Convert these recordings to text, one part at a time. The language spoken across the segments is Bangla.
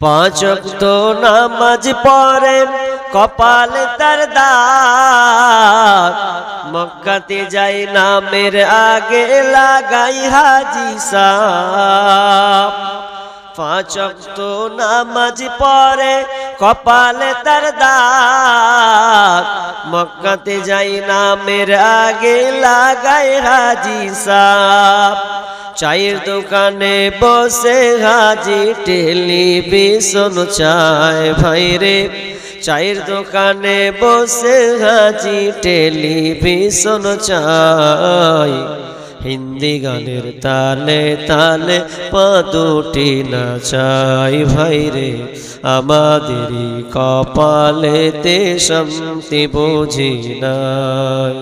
পাঁচ তো নামাজ পড়ে কপাল তার মক্কাতে যাই নামের আগে লাগাই হাজি সাপ। পাঁচ তো নামাজ পড়ে, কপালে তার মক্কাতে যাই নামের আগে লাগাই হাজি সাপ। চায়ের দোকানে বসে হাজি টেলিভিশন চায় ভাই রে। চায়ের দোকানে বসে হাজি টেলিভিশন চাই হিন্দি গানের তালে তালে পা দুটি নাচাই ভাই রে। আমাদেরই কপালেতে শান্তি বুঝি নাই।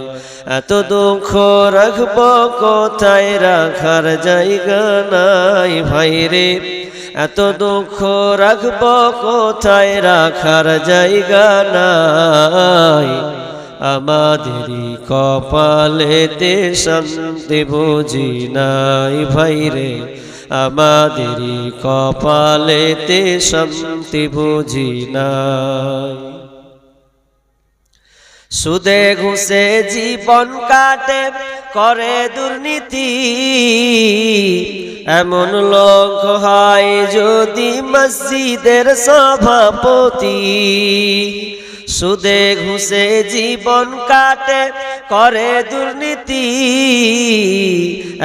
এত দুঃখ রাখব কোথায় রাখার জায়গা নাই ভাই রে। এত দুঃখ রাখব কোথায় রাখার জায়গা নাই। আমাদেরই কপালেতে শান্তি বুঝি নাই ভাই রে। আমাদেরই কপালেতে শান্তি বুঝি নাই। সুদে ঘুষে জীবন কাটে করে দুর্নীতি, এমন লোক হয় যদি মসজিদের সভাপতি। সুদে ঘুষে জীবন কাটে, করে দুর্নীতি,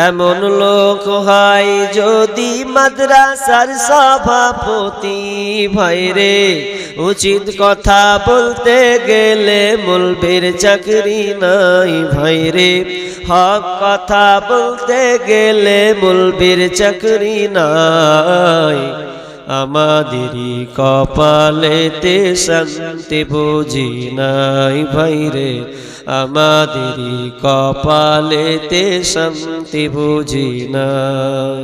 এমন লোক হয় যদি মাদ্রাসার সভাপতি। ভাইরে উচিত কথা বলতে গেলে মুলবির চাকরি নাই ভাইরে হক কথা বলতে গেলে মুলবির চাকরি নাই। আমাদেরই কপালেতে শান্তি বুঝি নাই ভাইরে আমাদেরই কপালেতে শান্তি বুঝি নাই।